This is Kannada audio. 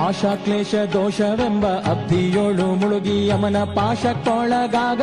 ಆಶಾ ಕ್ಲೇಶ ದೋಷವೆಂಬ ಅಬ್ಧಿಯೋಳು ಮುಳುಗಿ ಯಮನ ಪಾಶಕ್ಕೊಳಗಾಗ